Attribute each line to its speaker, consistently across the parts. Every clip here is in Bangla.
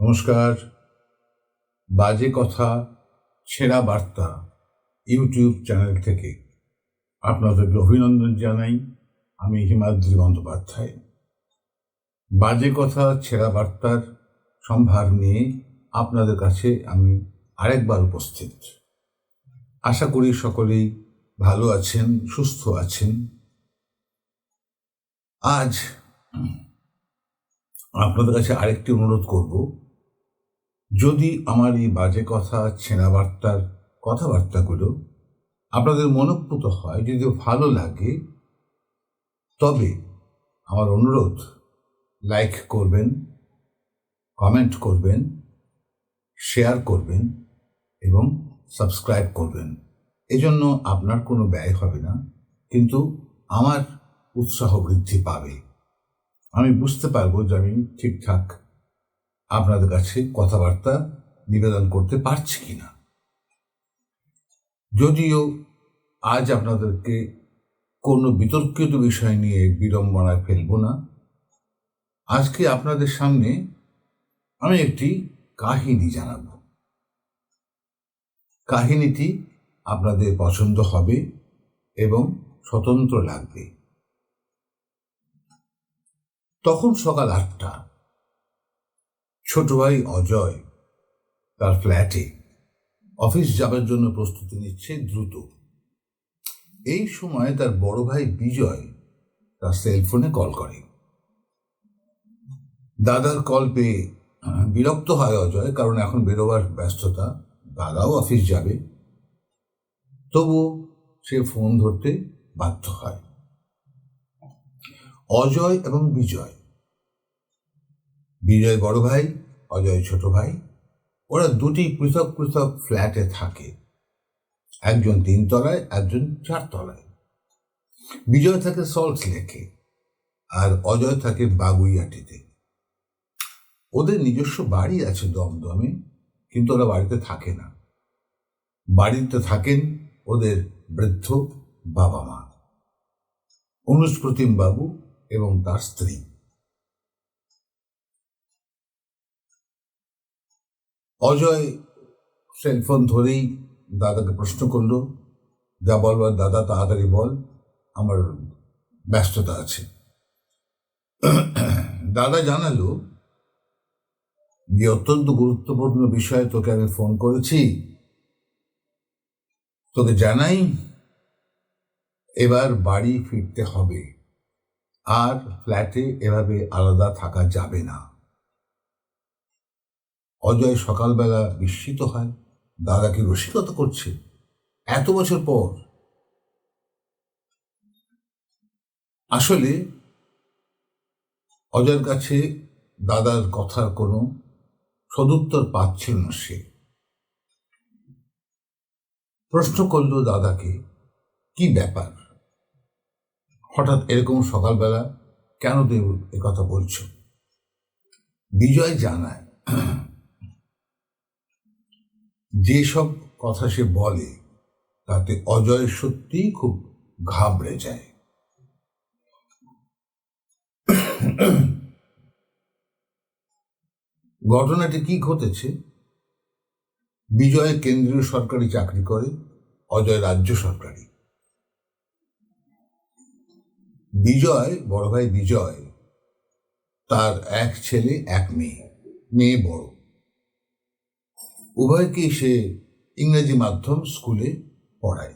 Speaker 1: নমস্কার। বাজে কথা, ছেঁড়া বার্তা ইউটিউব চ্যানেল থেকে আপনাদেরকে অভিনন্দন জানাই। আমি হিমাদ্রি বন্দ্যোপাধ্যায়। বাজে কথা, ছেঁড়া বার্তার সম্ভার নিয়ে আপনাদের কাছে আমি আরেকবার উপস্থিত। আশা করি সকলেই ভালো আছেন, সুস্থ আছেন। আজ আপনাদের কাছে আরেকটি অনুরোধ করব। যদি আমার এই বাজে কথা ছেঁড়া বার্তার কথাবার্তাগুলো আপনাদের মনোপ্রুত হয় যদি ভালো লাগে, তবে আমার অনুরোধ লাইক করবেন কমেন্ট করবেন শেয়ার করবেন এবং সাবস্ক্রাইব করবেন। এজন্য আপনার কোনো ব্যয় হবে না, কিন্তু আমার উৎসাহ বৃদ্ধি পাবে। আমি বুঝতে পারব যে আমি ঠিকঠাক আপনাদের কাছে কথাবার্তা নিবেদন করতে পারছি কিনা? যদিও আজ আপনাদেরকে কোনো বিতর্কিত বিষয় নিয়ে বিড়ম্বনায় ফেলব না। আজকে আপনাদের সামনে আমি একটি কাহিনী জানাব। কাহিনীটি আপনাদের পছন্দ হবে এবং স্বতন্ত্র লাগবে। তখন সকাল আটটা ছোট ভাই অজয়, তার ফ্ল্যাটে। অফিস যাবার জন্য প্রস্তুতি নিচ্ছে দ্রুত। এই সময় তার বড় ভাই বিজয় তার সেলফোনে কল করে। দাদার কল পেয়ে বিরক্ত হয় অজয়, কারণ এখন বেরোবার ব্যস্ততা। দাদাও অফিস যাবে। তবুও সে ফোন ধরতে বাধ্য হয়। অজয় এবং বিজয় বিজয় বড় ভাই, অজয় ছোট ভাই, ওরা দুটি পৃথক পৃথক ফ্ল্যাটে থাকে। একজন তিনতলায় একজন চারতলায় বিজয় থাকে সল্ট লেকে আর অজয় থাকে বাগুইয়াটিতে। ওদের নিজস্ব বাড়ি আছে দমদমে, কিন্তু ওরা বাড়িতে থাকে না। বাড়িতে থাকেন ওদের বৃদ্ধ বাবা মা অনুজ প্রতিম বাবু এবং তার স্ত্রী। অজয় সেলফোন ধরেই দাদাকে প্রশ্ন করল, যা বলবার দাদা, তাড়াতাড়ি বল, আমার ব্যস্ততা আছে। দাদা জানালো যে অত্যন্ত গুরুত্বপূর্ণ বিষয়ে তোকে আমি ফোন করেছি। তোকে জানাই, এবার বাড়ি ফিরতে হবে। আর ফ্ল্যাটে এভাবে আলাদা থাকা যাবে না। অজয় সকালবেলা বিস্মিত হয়। দাদা কি রসিকতা করছে। এত বছর পর আসলে অজয়ের কাছে দাদার কথার কোনো সদুত্তর পাচ্ছিল না সে। প্রশ্ন করল দাদাকে, কি ব্যাপার? হঠাৎ এরকম সকালবেলা কেন তুমি কথা বলছো? বিজয় জানায় যেসব কথা সে বলে, তাতে অজয় সত্যিই খুব ঘাবড়ে যায়। ঘটনাটি কি ঘটেছে? বিজয় কেন্দ্রীয় সরকারি চাকরি করে, অজয় রাজ্য সরকারি। বিজয়, বড় ভাই বিজয়, তার এক ছেলে, এক মেয়ে মেয়ে বড়। উভয়কে সে ইংরেজি মাধ্যম স্কুলে পড়ায়।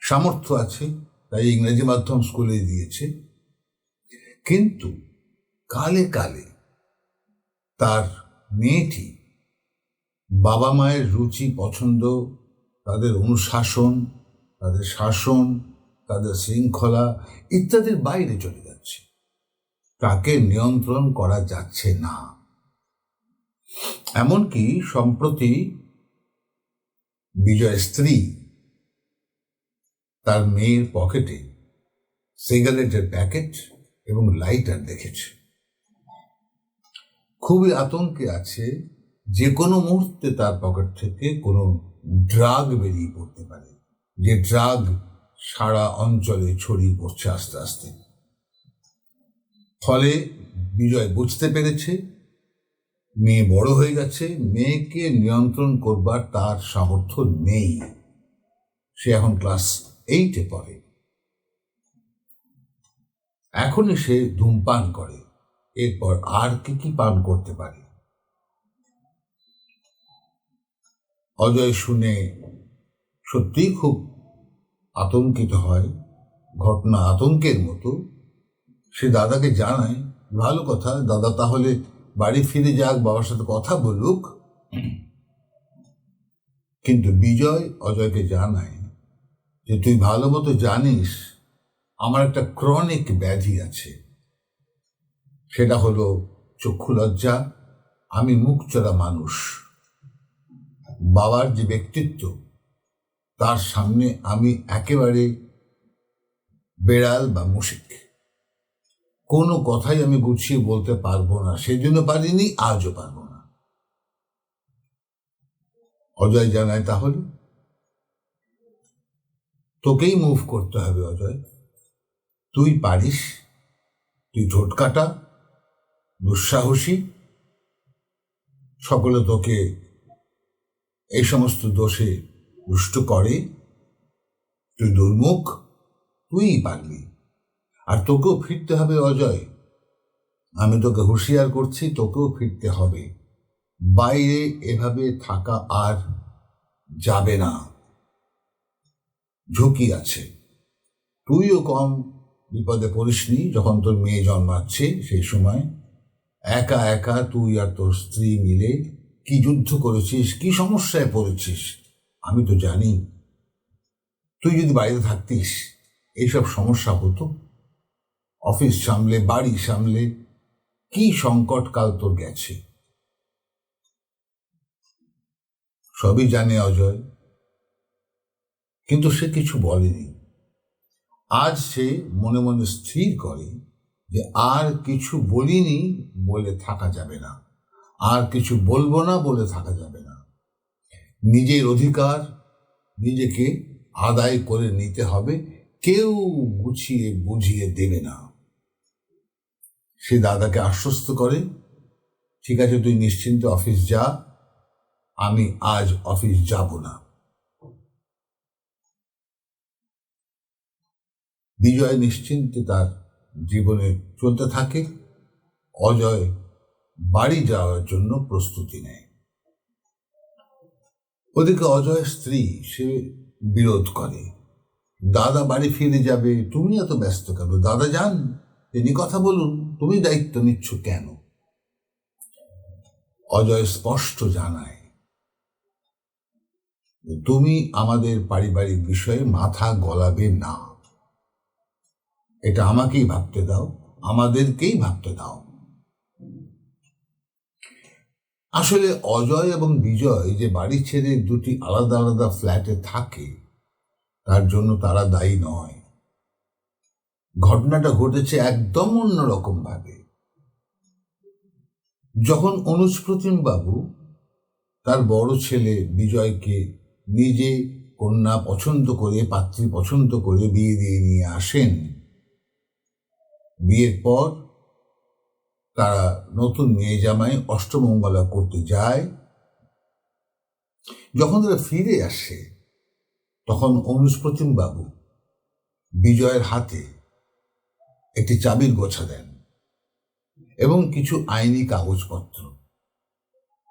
Speaker 1: সামর্থ্য আছে, তাই ইংরেজি মাধ্যম স্কুলে দিয়েছে। কিন্তু কালে কালে তার মেয়েটি বাবা মায়ের রুচি, পছন্দ, তাদের অনুশাসন, তাদের শাসন, তাদের শৃঙ্খলা ইত্যাদির বাইরে চলে যাচ্ছে। তাকে নিয়ন্ত্রণ করা যাচ্ছে না। এমনকি সম্প্রতি বিজয় স্ত্রী তার মেয়ের পকেটে সিগারেটের প্যাকেট এবং লাইটার দেখেছে। খুবই আতঙ্কে আছে যে কোনো মুহূর্তে তার পকেট থেকে কোনো ড্রাগ বেরিয়ে পড়তে পারে, যে ড্রাগ সারা অঞ্চলে ছড়িয়ে পড়ছে আস্তে আস্তে। ফলে বিজয় বুঝতে পেরেছে মেয়ে বড় হয়ে গেছে, মেয়েকে নিয়ন্ত্রণ করবার তার সামর্থ্য নেই। সে এখন ক্লাস এইটে পড়ে। এখনই সে ধূমপান করে। এরপর আর কি কি পান করতে পারে? অজয় শুনে সত্যিই খুব আতঙ্কিত হয়। ঘটনা আতঙ্কের মতো। সে দাদাকে জানায়, ভালো কথা, দাদা তাহলে বাড়ি ফিরে যাক, বাবার সাথে কথা বলুক। কিন্তু বিজয় অজয়কে জানায় যে, তুই ভালো মতো জানিস, আমার একটা ক্রনিক ব্যাধি আছে। সেটা হলো চক্ষু লজ্জা, আমি মুখ মুখচোরা মানুষ। বাবার যে ব্যক্তিত্ব, তার সামনে আমি একেবারে বেড়াল বা মুশিক। কোনো কথাই আমি গুছিয়ে বলতে পারব না, সেজন্য পারিনি, আজও পারব না। অজয় জানায় তাহলে? তোকেই মুভ করতে হবে অজয়। তুই পারিস? তুই ঠোঁট কাটা দুঃসাহসী? সকলে তোকে এই সমস্ত দোষে দুষ্ট করে। তুই দুর্মুখ? তুই পারবি। আর তোকেও ফিরতে হবে, অজয়। আমি তোকে হুঁশিয়ার করছি, তোকেও ফিরতে হবে। বাইরে এভাবে থাকা আর যাবে না। ঝুঁকি আছে। তুইও কম বিপদে পড়িসনি যখন তোর মেয়ে জন্মাচ্ছে সেই সময়। একা একা তুই আর তোর স্ত্রী মিলে কি যুদ্ধ করেছিস, কি সমস্যায় পড়েছিস, আমি তো জানি। তুই যদি বাইরে থাকতিস, এইসব সমস্যা হতো। অফিস সামলে, বাড়ি সামলে, কি সংকটকাল তোর গেছে? সবই জানে অজয়, কিন্তু সে কিছু বলেনি। আজ সে মনে মনে স্থির করে যে আর কিছু বলিনি বলে থাকা যাবে না, আর কিছু বলব না বলে থাকা যাবে না। নিজের অধিকার নিজেকে আদায় করে নিতে হবে, কেউ গুছিয়ে বুঝিয়ে দেবে না। সে দাদাকে আশ্বস্ত করে, ঠিক আছে, তুই নিশ্চিন্তে অফিস যা, আমি আজ অফিস যাব না। বিজয় নিশ্চিন্তে তার জীবনে চলতে থাকে, অজয় বাড়ি যাওয়ার জন্য প্রস্তুতি নেয়। ওদিকে অজয়ের স্ত্রী, সে বিরোধ করে, দাদা বাড়ি ফিরে যাবে, তুমি এত ব্যস্ত কেন? দাদা যান। তিনি কথা বলুন, তুমি দায়িত্ব নিচ্ছ কেন? অজয় স্পষ্ট জানায়, তুমি আমাদের পারিবারিক বিষয়ে মাথা গলাবে না। এটা আমাকেই ভাবতে দাও, আমাদেরকেই ভাবতে দাও। আসলে অজয় এবং বিজয় যে বাড়ি ছেড়ে দুটি আলাদা আলাদা ফ্ল্যাটে থাকে, তার জন্য তারা দায়ী নয়। ঘটনাটা ঘটেছে একদম অন্যরকম ভাবে। যখন অনুজ প্রতিম বাবু তার বড় ছেলে বিজয়কে নিজে কন্যা পছন্দ করে, পাত্রী পছন্দ করে বিয়ে দিয়ে নিয়ে আসেন, বিয়ের পর তারা নতুন মেয়ে জামাই অষ্টমঙ্গলা করতে যায়। যখন তারা ফিরে আসে, তখন অনুষ্প্রতিম বাবু বিজয়ের হাতে একটি চাবির গোছা দেন এবং কিছু আইনি কাগজপত্র।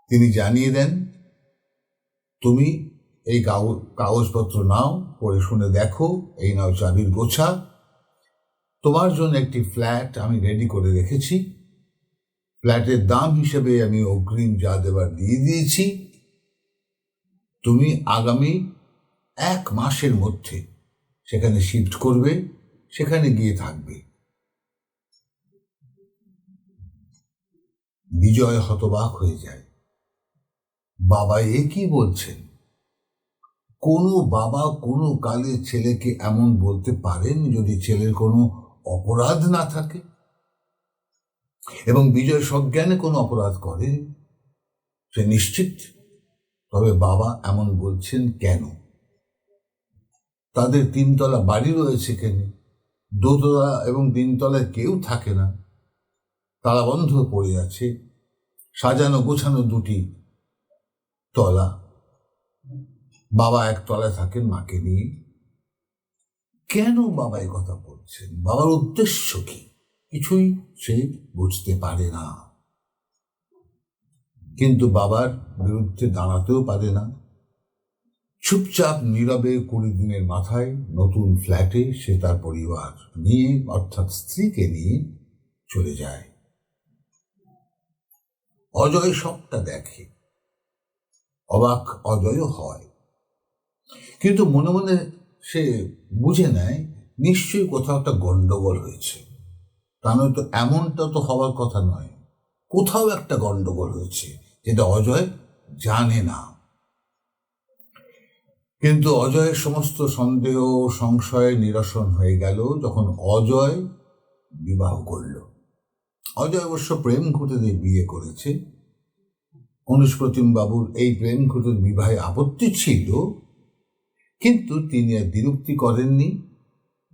Speaker 1: তিনি জানিয়ে দেন, তুমি এই কাগজপত্র নাও, পড়ে শুনে দেখো, এই নাও চাবির গোছা। তোমার জন্য একটি ফ্ল্যাট আমি রেডি করে রেখেছি। ফ্ল্যাটের দাম হিসেবে আমি অগ্রিম যা দেবার দিয়ে দিয়েছি। তুমি আগামী এক মাসের মধ্যে সেখানে শিফট করবে, সেখানে গিয়ে থাকবে। বিজয় হতবাক হয়ে যায়। বাবা এ কি বলছেন? কোনো বাবা কোনো কালে ছেলেকে এমন বলতে পারেন যদি ছেলের কোনো অপরাধ না থাকে? এবং বিজয় সজ্ঞানে কোনো অপরাধ করে? সে নিশ্চিত। তবে বাবা এমন বলছেন কেন? তাদের তিনতলা বাড়ি রয়েছে কেন? দোতলা এবং তিনতলায় কেউ থাকে না। তালা বন্ধ পড়ে আছে। সাজানো গোছানো দুটি তলা। বাবা এক তলায় থাকেন মাকে নিয়ে। কেন বাবা কথা বলছেন? বাবার উদ্দেশ্য কি? কিছুই সে বুঝতে পারে না। কিন্তু বাবার বিরুদ্ধে দাঁড়াতেও পারে না। চুপচাপ নীরবে কুড়ি দিনের মাথায় নতুন ফ্ল্যাটে সে তার পরিবার নিয়ে, অর্থাৎ স্ত্রীকে নিয়ে চলে যায়। অজয় সবটা দেখে। অবাক অজয়ও হয়। কিন্তু মনে মনে সে বুঝে নেয়, নিশ্চয়ই কোথাও একটা গন্ডগোল হয়েছে। তা নয়তো এমনটা তো হওয়ার কথা নয়। কোথাও একটা গন্ডগোল হয়েছে যেটা অজয় জানে না। কিন্তু অজয়ের সমস্ত সন্দেহ, সংশয় নিরসন হয়ে গেল যখন অজয় বিবাহ করল। অজয় অবশ্য প্রেম ঘুটে বিয়ে করেছে। অনুষ্প্রতিম বাবুর এই প্রেম ঘুটের বিবাহে আপত্তি ছিল, কিন্তু তিনি আর বিরক্তি করেননি।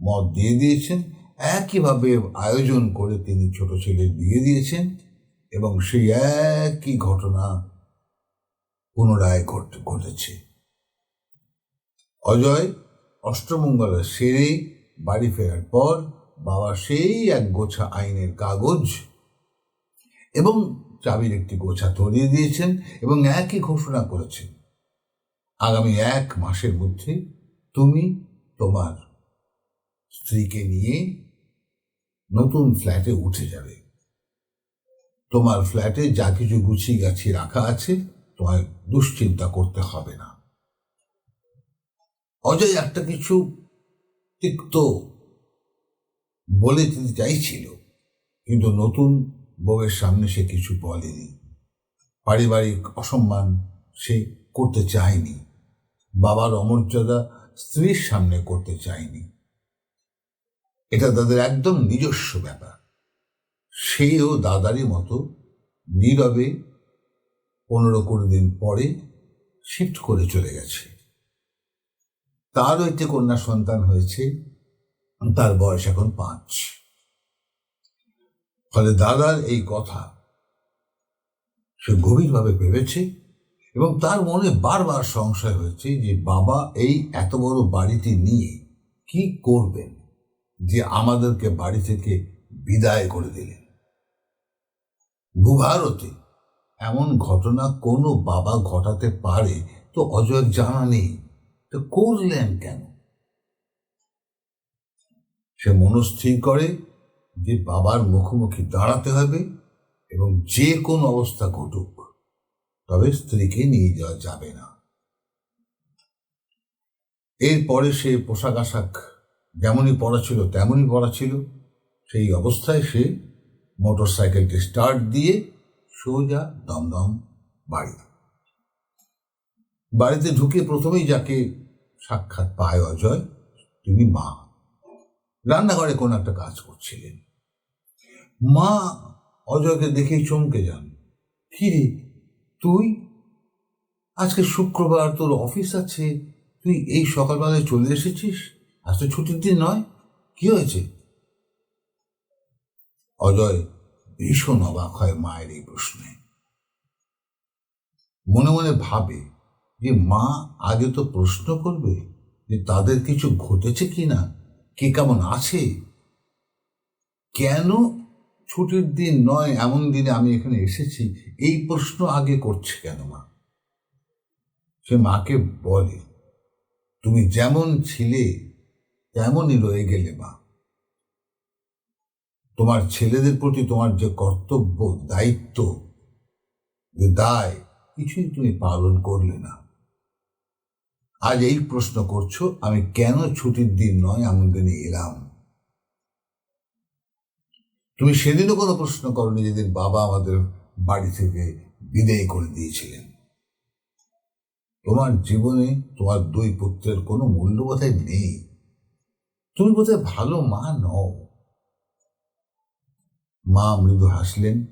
Speaker 1: মত দিয়ে দিয়েছেন, একইভাবে আয়োজন করে তিনি ছোট ছেলের বিয়ে দিয়েছেন এবং সেই একই ঘটনা পুনরায় ঘটে, ঘটেছে। অজয় অষ্টমঙ্গলের সেরে বাড়ি ফেরার পর বাবা সেই এক গোছা আইনের কাগজ এবং চাবির একটি গোছা ধরিয়ে দিয়েছেন এবং একই ঘোষণা করেছেন। আগামী এক মাসের মধ্যে তুমি তোমার স্ত্রীকে নিয়ে নতুন ফ্ল্যাটে উঠে যাবে। তোমার ফ্ল্যাটে যা কিছু গুছিয়ে গাছি রাখা আছে তোমায় দুশ্চিন্তা করতে হবে না। অজয় একটা কিছু তিক্ত বলে দিতে চাইছিল, কিন্তু নতুন বউয়ের সামনে সে কিছু বলেনি। পারিবারিক অসম্মান সে করতে চায়নি। বাবার অমর্যাদা স্ত্রীর সামনে করতে চায়নি। এটা তাদের একদম নিজস্ব ব্যাপার। সেও দাদারই মতো নীরবে পনেরো কুড়ি দিন পরে শিফট করে চলে গেছে। তারও একটি কন্যা সন্তান হয়েছে তার বয়স এখন পাঁচ। ফলে দাদার এই কথা সে গভীরভাবে ভেবেছে এবং তার মনে বারবার সংশয় হয়েছে যে বাবা এই এত বড় বাড়িটি নিয়ে কি করবেন যে আমাদেরকে বাড়ি থেকে বিদায় করে দিলেন। ভূভারতে এমন ঘটনা কোনো বাবা ঘটাতে পারে তো অজয়ের জানা নেই। তো করলেন কেন? সে মনস্থির করে যে বাবার মুখোমুখি দাঁড়াতে হবে এবং যে কোন অবস্থা ঘটুক, তবে স্ত্রীকে নিয়ে যাওয়া যাবে না। এরপরে সে পোশাক আশাক যেমনই পড়া ছিল, তেমনই পড়া ছিল। সেই অবস্থায় সে মোটর সাইকেলটি স্টার্ট দিয়ে সোজা দমদম বাড়ি বাড়িতে ঢুকে প্রথমেই যাকে সাক্ষাৎ পায় অজয়, তিনি মা। রান্নাঘরে কোনো একটা কাজ করছিলেন। মা অজয়কে দেখেই চমকে যান। কি রে তুই? আজকে শুক্রবার তোর অফিস আছে। তুই এই সকালবেলায় চলে এসেছিস? আজ তো ছুটির দিন নয়। কি হয়েছে? অজয় ভীষণ অবাক হয় মায়ের এই প্রশ্নে। মনে মনে ভাবে যে মা আগে তো প্রশ্ন করবে যে তাদের কিছু ঘটেছে কি না কে কেমন আছে? কেন ছুটির দিন নয়, এমন দিনে আমি এখানে এসেছি? এই প্রশ্ন আগে করছে কেন মা? সে মাকে বলে, তুমি যেমন ছিলে, তেমনই রয়ে গেলে মা। তোমার ছেলেদের প্রতি তোমার যে কর্তব্য, দায়িত্ব, যে দায়, কিছুই তুমি পালন করলে না। আজ এই প্রশ্ন করছ, আমি কেন ছুটির দিন নয় দিনে এলাম? তুমি সেদিনও কোনো প্রশ্ন করনি যেদিন বাবা আমাদের বাড়ি থেকে বিদায় করে দিয়েছিলেন। তোমার জীবনে তোমার দুই পুত্রের কোনো মূল্য বোধহয় নেই। তুমি বোধহয় ভালো মা নও। মা মৃদু হাসলেন,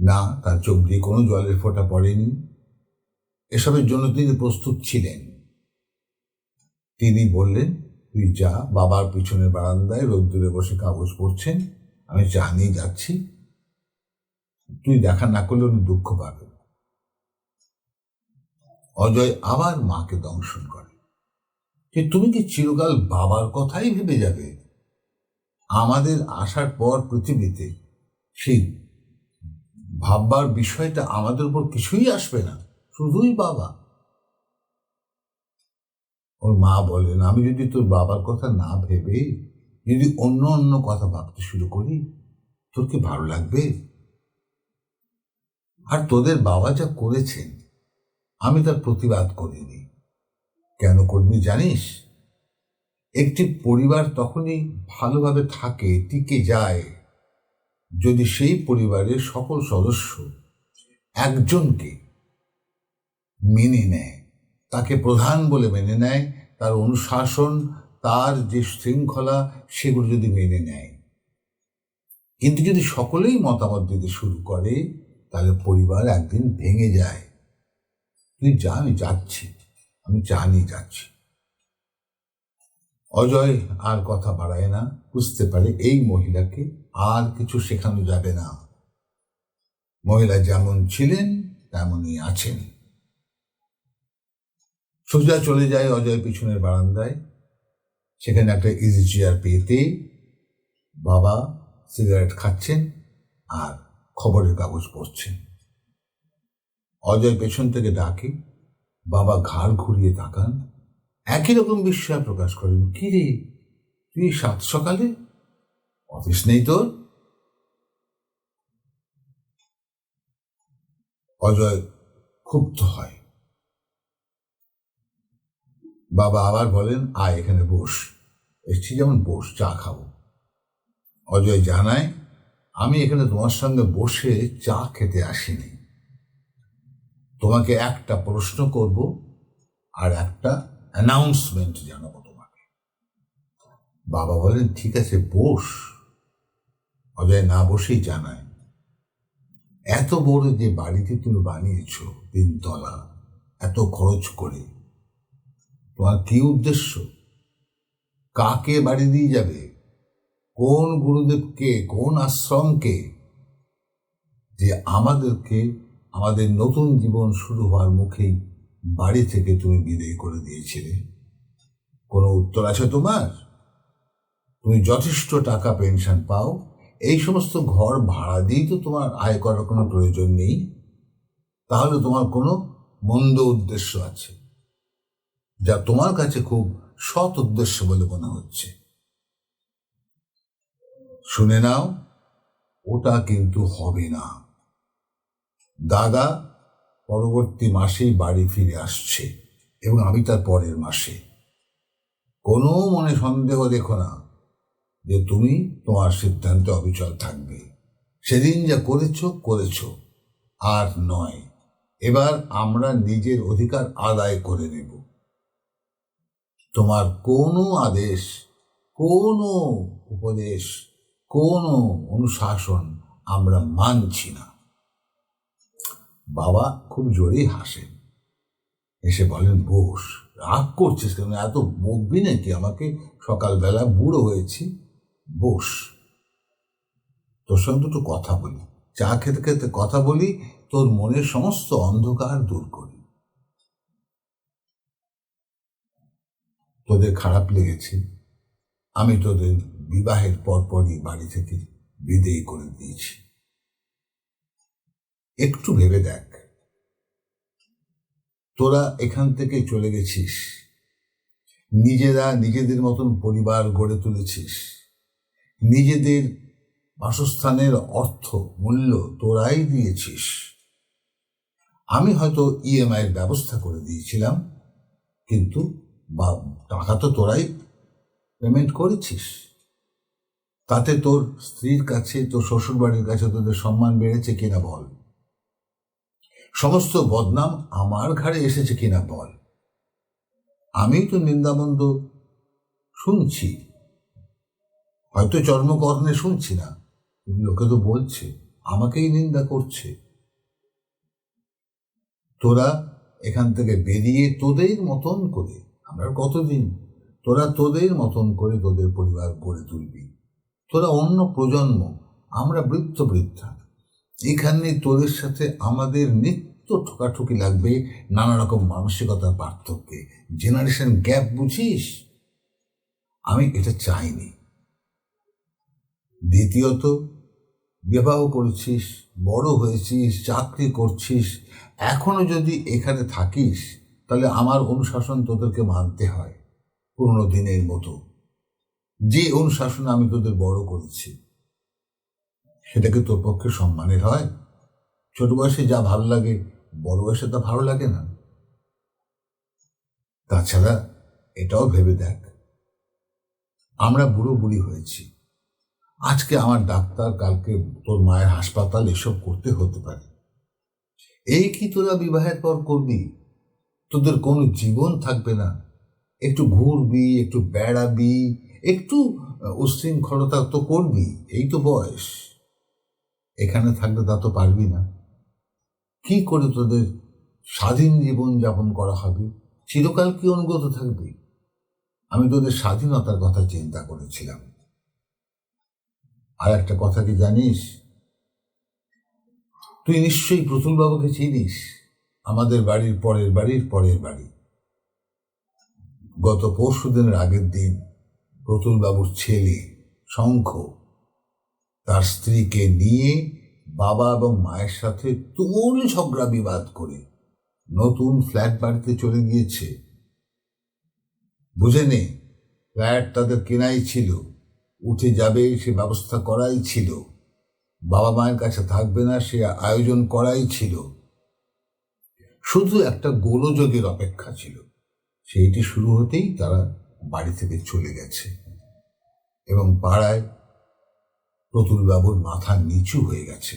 Speaker 1: না, তার চোখ দিয়ে কোনো জলের ফোঁটা পড়েনি। এসবের জন্য তিনি প্রস্তুত ছিলেন। তিনি বললেন, তুই যা, বাবার পিছনের বারান্দায় রোদ্দুরে বসে কাগজ পড়ছেন, আমি চা নিয়ে যাচ্ছি। তুই দেখা না করলে উনি দুঃখ পাবে অজয় আবার মাকে দংশন করে। যে তুমি কি চিরকাল বাবার কথাই ভেবে যাবে? আমাদের আসার পর পৃথিবীতে সেই ভাববার বিষয়টা আমাদের উপর কিছুই আসবে না। শুধুই বাবা। ওর মা বলেন আমি যদি তোর বাবার কথা না ভেবে যদি অন্য অন্য কথা ভাবতে শুরু করি, তোর কি ভালো লাগবে? আর তোদের বাবা যা করেছেন, আমি তার প্রতিবাদ করিনি। কেন করবি জানিস? একটি পরিবার তখনই ভালোভাবে থাকে, টিকে যায়, যদি সেই পরিবারের সকল সদস্য একজনকে মেনে নেয়। তাকে প্রধান বলে মেনে নেয়, তার অনুশাসন, তার যে শৃঙ্খলা, সেগুলো যদি মেনে নেয়। কিন্তু যদি সকলেই মতামত দিতে শুরু করে, তাহলে পরিবার একদিন ভেঙে যায়। তুই যা, আমি যাচ্ছি। আমি জানি যাচ্ছি। অজয় আর কথা বাড়ায় না। বুঝতে পারে এই মহিলাকে আর কিছু শেখানো যাবে না। মহিলা যেমন ছিলেন, তেমনই আছেন। সোজা চলে যায় অজয় পিছনের বারান্দায়। সেখানে একটা ইজি চেয়ার পেতে বাবা সিগারেট খাচ্ছেন আর খবরের কাগজ পড়ছেন। অজয় পেছন থেকে ডাকে, বাবা ঘাড় ঘুরিয়ে তাকান। একই রকম বিস্ময় প্রকাশ করেন। কি রে, তুই সাত সকালে? অফিস নেই তোর? অজয় ক্ষুব্ধ হয়। বাবা আবার বলেন, আয় এখানে বস। এসছি যেমন বস, চা খাব। অজয় জানায়, আমি এখানে তোমার সঙ্গে বসে চা খেতে আসিনি। তোমাকে একটা প্রশ্ন করব আর একটা অ্যানাউন্সমেন্ট জানাব তোমাকে। বাবা বলেন, ঠিক আছে, বস। অজয় না বসেই জানায়, এত বড় যে বাড়িতে তুমি বানিয়েছ তিনতলা এত খরচ করে তোমার কি উদ্দেশ্য? কাকে বাড়ি দিয়ে যাবে? কোন গুরুদেবকে, কোন আশ্রমকে? যে আমাদেরকে, আমাদের নতুন জীবন শুরু হওয়ার মুখেই বাড়ি থেকে তুমি বিদায় করে দিয়েছিলে। কোনো উত্তর আছে তোমার? তুমি যথেষ্ট টাকা, পেনশন পাও। এই সমস্ত ঘর ভাড়া দিয়েই তো তোমার আয় করার কোনো প্রয়োজন নেই। তাহলে তোমার কোনো মন্দ উদ্দেশ্য আছে। যা তোমার কাছে খুব সৎ উদ্দেশ্য বলে মনে হচ্ছে। শুনে নাও, ওটা কিন্তু হবে না। দাদা পরবর্তী মাসেই বাড়ি ফিরে আসছে এবং আমি তার পরের মাসে। কোনো মনে সন্দেহ দেখো না যে তুমি তোমার সিদ্ধান্তে অবিচল থাকবে। সেদিন যা করেছ করেছ, আর নয়। এবার আমরা নিজের অধিকার আদায় করে নেব। তোমার কোনো আদেশ, কোনো উপদেশ, কোনো অনুশাসন আমরা মানছি না। বাবা খুব জোরেই হাসেন এসে বলেন, বোস, রাগ করছিস কেন? এত বকবি নাকি? আমাকে সকালবেলা বুড়ো হয়েছি। বোস, তোর সঙ্গে দুটো কথা বলি। চা খেতে খেতে কথা বলি। তোর মনের সমস্ত অন্ধকার দূর করি। তোদের খারাপ লেগেছে, আমি তোদের বিবাহের পরপরই বাড়ি থেকে বিদেয় করে দিয়েছি। একটু ভেবে দেখ। তোরা এখান থেকে চলে গেছিস। নিজেরা নিজেদের মতন পরিবার গড়ে তুলেছিস। নিজেদের বাসস্থানের অর্থ, মূল্য তোরাই দিয়েছিস। আমি হয়তো ইএমআই এর ব্যবস্থা করে দিয়েছিলাম, কিন্তু বা টাকা তো তোরাই পেমেন্ট করেছিস। তাতে তোর স্ত্রীর কাছে, তোর শ্বশুরবাড়ির কাছে তোদের সম্মান বেড়েছে কিনা বল। সমস্ত বদনাম আমার ঘাড়ে এসেছে কিনা বল। আমি তো নিন্দাবন্ধ শুনছি। হয়তো চর্মকর্ণে শুনছি না লোকে তো বলছে, আমাকেই নিন্দা করছে। তোরা এখান থেকে বেরিয়ে তোদের মতন করে আমরা কতদিন? তোরা তোদের মতন করে তোদের পরিবার গড়ে তুলবি। তোরা অন্য প্রজন্ম, আমরা বৃত্ত বৃদ্ধা। এখানে তোদের সাথে আমাদের নিত্য ঠোকাঠুকি লাগবে, নানা রকম মানসিকতার পার্থক্যে। জেনারেশন গ্যাপ বুঝিস? আমি এটা চাইনি। দ্বিতীয়ত, বিবাহ করেছিস, বড় হয়েছিস, চাকরি করছিস, এখনও যদি এখানে থাকিস তাহলে আমার অনুশাসন তোদেরকে মানতে হয় পুরনো দিনের মতো। যে অনুশাসন আমি তোদের বড় করেছি সেটা কি তোর পক্ষে সম্মানের হয়। ছোট বয়সে যা ভালো লাগে, বড় বয়সে তা ভালো লাগে না। তাছাড়া এটাও ভেবে দেখ, আমরা বুড়ো বুড়ি হয়েছি। আজকে আমার ডাক্তার, কালকে তোর মায়ের হাসপাতাল এসব করতে হতে পারে। এই কি তোরা বিবাহের পর করবি? তোদের কোনো জীবন থাকবে না। একটু ঘুরবি, একটু বেড়াবি, একটু উশৃঙ্খলতা তো করবি, এই তো বয়স। এখানে থাকলে তা তো পারবি না। কি করে তোদের স্বাধীন জীবন যাপন করা হবে? চিরকাল কি অনুগত থাকবি? আমি তোদের স্বাধীনতার কথা চিন্তা করেছিলাম। আর একটা কথা কি জানিস? তুই নিশ্চয়ই প্রতুলবাবুকে চিনিস? আমাদের বাড়ির পরের বাড়ির পরের বাড়ি। গত পরশু দিনের আগের দিন প্রতুলবাবুর ছেলে শঙ্খ তার স্ত্রীকে নিয়ে বাবা এবং মায়ের সাথে তুমুল ঝগড়া বিবাদ করে নতুন ফ্ল্যাট বাড়িতে চলে গিয়েছে। বুঝে নে, ফ্ল্যাট তাদের কেনাই ছিল, উঠে যাবে সে ব্যবস্থা করাই ছিল বাবা মায়ের কাছে থাকবে না সে আয়োজন করাই ছিল। শুধু একটা গোলযোগের অপেক্ষা ছিল। সেইটি শুরু হতেই তারা বাড়ি থেকে চলে গেছে এবং পাড়ায় প্রতুলবাবুর মাথা নিচু হয়ে গেছে,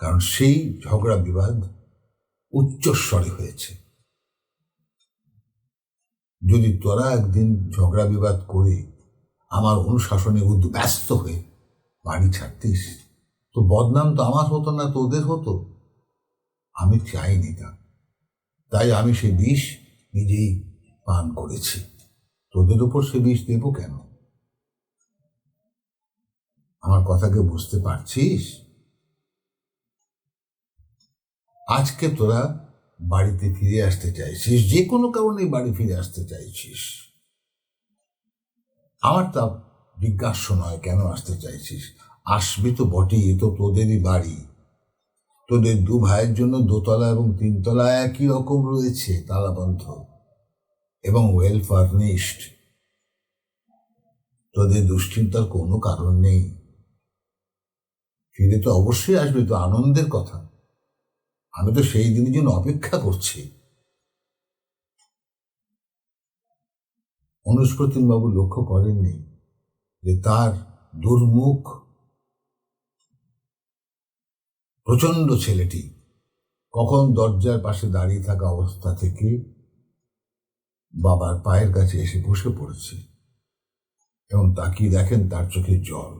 Speaker 1: কারণ সেই ঝগড়া বিবাদ উচ্চস্বরে হয়েছে। যদি তোরা একদিন ঝগড়া বিবাদ করে আমার অনুশাসনে উদ্ব্যস্ত হয়ে বাড়ি ছাড়তিস, তো বদনাম তো আমার হতো না, তোদের হতো। আমি চাইনি তা। তাই আমি সে বিষ নিজেই পান করেছি। তোদের উপর সে বিষ দেব কেন? আমার কথাকে বুঝতে পারছিস? আজকে তোরা বাড়িতে ফিরে আসতে চাইছিস যে কোনো কারণেই বাড়ি ফিরে আসতে চাইছিস। আমার তা জিজ্ঞাস্য নয় কেন আসতে চাইছিস। আসবি তো বটেই, এ তো তোদেরই বাড়ি। তোদের দু ভাইয়ের জন্য দোতলা এবং তিনতলা একই রকম রয়েছে, তালাবন্ধ এবং ওয়েল ফার্নিশড তোদের দুশ্চিন্তার কোনো কারণ নেই। ফিরে তো অবশ্যই আসবে, তো আনন্দের কথা। আমি তো সেই দিনের জন্য অপেক্ষা করছি। অনুস্প্রতিম বাবু লক্ষ্য করেননি যে তার দুর্মুখ প্রচণ্ড ছেলেটি। কখন দরজার পাশে দাঁড়িয়ে থাকা অবস্থা থেকে বাবার পায়ের কাছে এসে বসে পড়েছে এবং তাকিয়ে দেখেন তার চোখে জল।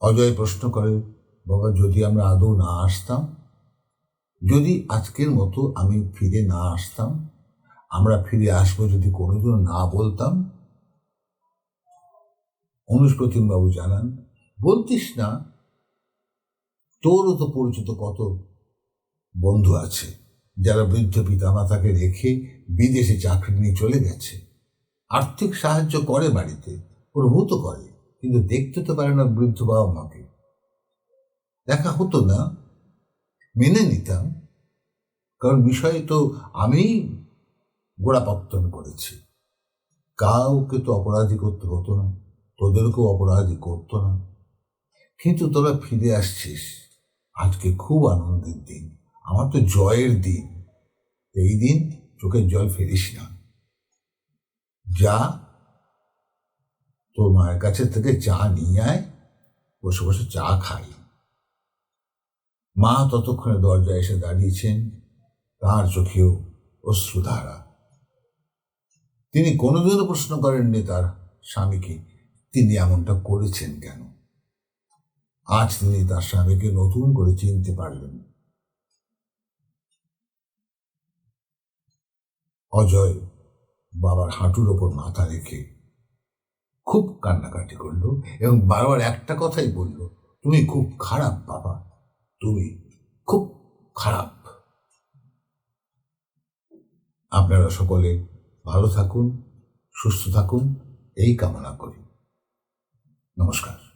Speaker 1: অজয় প্রশ্ন করে, বাবা, যদি আমরা আদৌ না আসতাম? যদি আজকের মতো আমি ফিরে না আসতাম? আমরা ফিরে আসব যদি কোনোদিনও না বলতাম? অনুষ্প্রতিম বাবু জানান বলতিস না? তোরও তো পরিচিত কত বন্ধু আছে যারা বৃদ্ধ পিতামাতাকে রেখে বিদেশে চাকরি নিয়ে চলে গেছে। আর্থিক সাহায্য করে বাড়িতে, প্রভূত করে, কিন্তু দেখতে তো পারে না বৃদ্ধ বাবা মাকে দেখা হতো না, মেনে নিতাম, কারণ বিষয় তো আমি গোড়াপত্তন করেছি। কাউকে তো অপরাধী করতে হতো না, তোদেরকেও অপরাধী করতো না। কিন্তু তোরা ফিরে আসছিস। আজকে খুব আনন্দের দিন, আমার তো জয়ের দিন। এই দিন চোখের জল ফেরিস না। যা তোর মায়ের কাছে থেকে চা নিয়ে আয়, বসে বসে চা খাই। মা ততক্ষণে দরজায় এসে দাঁড়িয়েছেন, তার চোখেও অশ্রুধারা তিনি কোনোদিনও প্রশ্ন করেননি তার স্বামীকে, তিনি এমনটা করেছেন কেন? আজ তিনি তার স্বামীকে নতুন করে চিনতে পারলেন। অজয় বাবার হাঁটুর ওপর মাথা রেখে খুব কান্নাকাটি করল এবং বারবার একটা কথাই বলল, তুমি খুব খারাপ, বাবা। তুমি খুব খারাপ। আপনারা সকলে ভালো থাকুন, সুস্থ থাকুন, এই কামনা করি। নমস্কার।